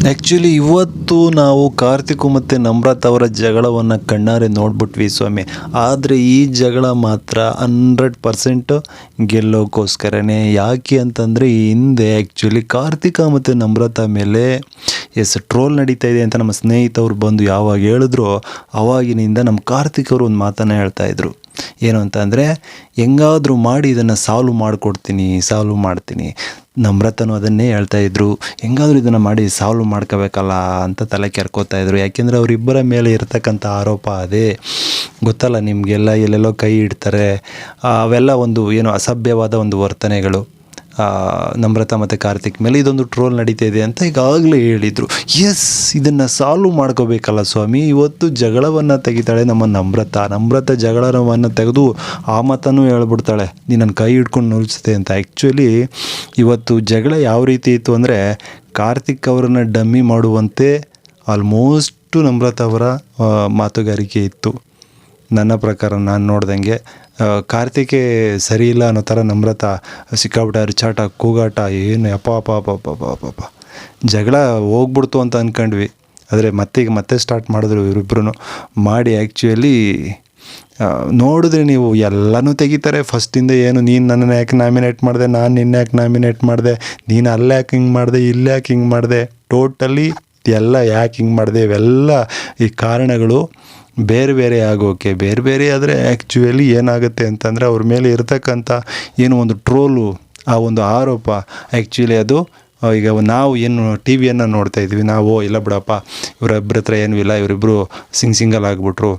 Actually ಇವತ್ತು ನಾವು ಕಾರ್ತಿಕ್ ಮತ್ತು ನಮ್ರತ್ ಅವರ ಜಗಳವನ್ನು ಕಣ್ಣಾರೆ ನೋಡ್ಬಿಟ್ವಿ ಸ್ವಾಮಿ. ಆದರೆ ಈ ಜಗಳ ಮಾತ್ರ ಹಂಡ್ರೆಡ್ ಪರ್ಸೆಂಟ್ ಗೆಲ್ಲೋಕ್ಕೋಸ್ಕರನೇ ಯಾಕೆ ಅಂತಂದರೆ, ಈ ಹಿಂದೆ ಆ್ಯಕ್ಚುಲಿ ಕಾರ್ತಿಕ ಮತ್ತು ನಮ್ರತ ಮೇಲೆ, ಎಸ್ ಟ್ರೋಲ್ ನಡೀತಾ ಇದೆ ಅಂತ ನಮ್ಮ ಸ್ನೇಹಿತವ್ರು ಬಂದು ಯಾವಾಗ ಹೇಳಿದ್ರು, ಅವಾಗಿನಿಂದ ನಮ್ಮ ಕಾರ್ತಿಕ್ ಅವರು ಒಂದು ಮಾತನ್ನು ಹೇಳ್ತಾ ಇದ್ರು. ಏನು ಅಂತ ಅಂದರೆ ಹೆಂಗಾದರೂ ಮಾಡಿ, ಇದನ್ನು ಸಾಲ್ವ್ ಮಾಡಿಕೊಡ್ತೀನಿ ಸಾಲ್ವ್ ಮಾಡ್ತೀನಿ. ನಮ್ರತನು ಅದನ್ನೇ ಹೇಳ್ತಾ ಇದ್ರು. ಹೆಂಗಾದರೂ ಇದನ್ನು ಮಾಡಿ ಸಾಲ್ವ್ ಮಾಡ್ಕೋಬೇಕಲ್ಲ ಅಂತ ತಲೆ ಕೆರ್ಕೋತಾ ಇದ್ರು. ಯಾಕೆಂದರೆ ಅವರಿಬ್ಬರ ಮೇಲೆ ಇರತಕ್ಕಂಥ ಆರೋಪ ಅದೇ. ಗೊತ್ತಲ್ಲ, ನಿಮಗೆಲ್ಲ ಎಲ್ಲೆಲ್ಲೋ ಕೈ ಇಡ್ತಾರೆ. ಅವೆಲ್ಲ ಒಂದು, ಏನು, ಅಸಭ್ಯವಾದ ಒಂದು ವರ್ತನೆಗಳು. ನಮ್ರತ ಮತ್ತು ಕಾರ್ತಿಕ್ ಮೇಲೆ ಇದೊಂದು ಟ್ರೋಲ್ ನಡೀತಾ ಇದೆ ಅಂತ ಈಗಾಗಲೇ ಹೇಳಿದರು. ಎಸ್ ಇದನ್ನು ಸಾಲ್ವ್ ಮಾಡ್ಕೋಬೇಕಲ್ಲ ಸ್ವಾಮಿ. ಇವತ್ತು ಜಗಳವನ್ನು ತೆಗಿತಾಳೆ ನಮ್ಮ ನಮ್ರತ. ನಮ್ರತ ಜಗಳವನ್ನು ತೆಗೆದು ಆ ಮಾತನ್ನು ಹೇಳ್ಬಿಡ್ತಾಳೆ. ನೀನನ್ನು ನನ್ನ ಕೈ ಹಿಡ್ಕೊಂಡು ನುಲ್ಸುತ್ತೆ ಅಂತ. ಆ್ಯಕ್ಚುಲಿ ಇವತ್ತು ಜಗಳ ಯಾವ ರೀತಿ ಇತ್ತು ಅಂದರೆ ಕಾರ್ತಿಕ್ ಅವರನ್ನು ಡಮ್ಮಿ ಮಾಡುವಂತೆ ಆಲ್ಮೋಸ್ಟು ನಮ್ರತ ಅವರ ಮಾತುಗಾರಿಕೆ ಇತ್ತು. ನನ್ನ ಪ್ರಕಾರ ನಾನು ನೋಡ್ದಂಗೆ ಕಾರ್ತಿಕೆ ಸರಿ ಇಲ್ಲ ಅನ್ನೋ ಥರ ನಮ್ರತ ಸಿಕ್ಕಾಬಿಟ್ಟ ರಿಚಾಟ ಕೂಗಾಟ, ಏನು ಅಪ್ಪ ಅಪ್ಪ ಅಪ್ಪ ಅಪ್ಪ ಅಪ್ಪ ಅಪ್ಪ. ಜಗಳ ಹೋಗ್ಬಿಡ್ತು ಅಂತ ಅಂದ್ಕೊಂಡ್ವಿ ಆದರೆ ಮತ್ತೆ ಮತ್ತೆ ಸ್ಟಾರ್ಟ್ ಮಾಡಿದ್ರು ಇವರಿಬ್ರು ಮಾಡಿ ಆ್ಯಕ್ಚುಲಿ ನೋಡಿದ್ರೆ ನೀವು, ಎಲ್ಲನೂ ತೆಗಿತಾರೆ. ಫಸ್ಟಿಂದ ಏನು, ನೀನು ನನ್ನನ್ನು ಯಾಕೆ ನಾಮಿನೇಟ್ ಮಾಡಿದೆ? ನಾನು ನಿನ್ನ ಯಾಕೆ ನಾಮಿನೇಟ್ ಮಾಡಿದೆ? ನೀನು ಅಲ್ಲೇ ಯಾಕೆ ಹಿಂಗೆ ಮಾಡಿದೆ? ಇಲ್ಲಿ ಯಾಕೆ ಹಿಂಗೆ ಮಾಡಿದೆ? ಟೋಟಲಿ ಎಲ್ಲ ಯಾಕೆ ಹಿಂಗೆ ಮಾಡಿದೆ? ಇವೆಲ್ಲ ಈ ಕಾರಣಗಳು ಬೇರೆ ಬೇರೆ ಆಗೋಕೆ, ಬೇರೆ ಬೇರೆ ಆದರೆ ಆ್ಯಕ್ಚುಲಿ ಏನಾಗುತ್ತೆ ಅಂತಂದರೆ ಅವ್ರ ಮೇಲೆ ಇರತಕ್ಕಂಥ ಏನು ಒಂದು ಟ್ರೋಲು ಆ ಒಂದು ಆರೋಪ ಆ್ಯಕ್ಚುಲಿ ಅದು ಈಗ ನಾವು ಏನು ಟಿ ವಿಯನ್ನು ನೋಡ್ತಾ ಇದ್ವಿ, ನಾವು ಇಲ್ಲ ಬಿಡಪ್ಪ ಇವರಿಬ್ಬರ ಹತ್ರ ಏನೂ ಇಲ್ಲ ಇವರಿಬ್ಬರು ಸಿಂಗ್ ಸಿಂಗಲ್ ಆಗಿಬಿಟ್ರು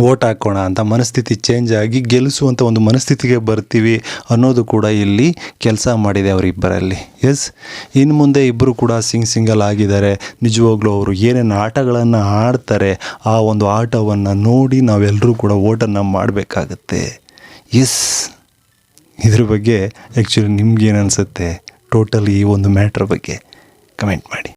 ಓಟ್ ಹಾಕೋಣ ಅಂತ ಮನಸ್ಥಿತಿ ಚೇಂಜ್ ಆಗಿ ಗೆಲ್ಲಿಸುವಂಥ ಒಂದು ಮನಸ್ಥಿತಿಗೆ ಬರ್ತೀವಿ ಅನ್ನೋದು ಕೂಡ ಇಲ್ಲಿ ಕೆಲಸ ಮಾಡಿದೆ ಅವರಿಬ್ಬರಲ್ಲಿ. ಎಸ್ ಇನ್ನು ಮುಂದೆ ಇಬ್ಬರು ಕೂಡ ಸಿಂಗ್ ಸಿಂಗಲ್ ಆಗಿದ್ದಾರೆ. ನಿಜವಾಗ್ಲೂ ಅವರು ಏನೇನು ಆಟಗಳನ್ನು ಆಡ್ತಾರೆ ಆ ಒಂದು ಆಟವನ್ನು ನೋಡಿ ನಾವೆಲ್ಲರೂ ಕೂಡ ಓಟನ್ನು ಮಾಡಬೇಕಾಗತ್ತೆ. ಎಸ್ ಇದ್ರ ಬಗ್ಗೆ ಆ್ಯಕ್ಚುಲಿ ನಿಮ್ಗೇನು ಅನಿಸುತ್ತೆ? ಟೋಟಲಿ ಈ ಒಂದು ಮ್ಯಾಟ್ರ್ ಬಗ್ಗೆ ಕಮೆಂಟ್ ಮಾಡಿ.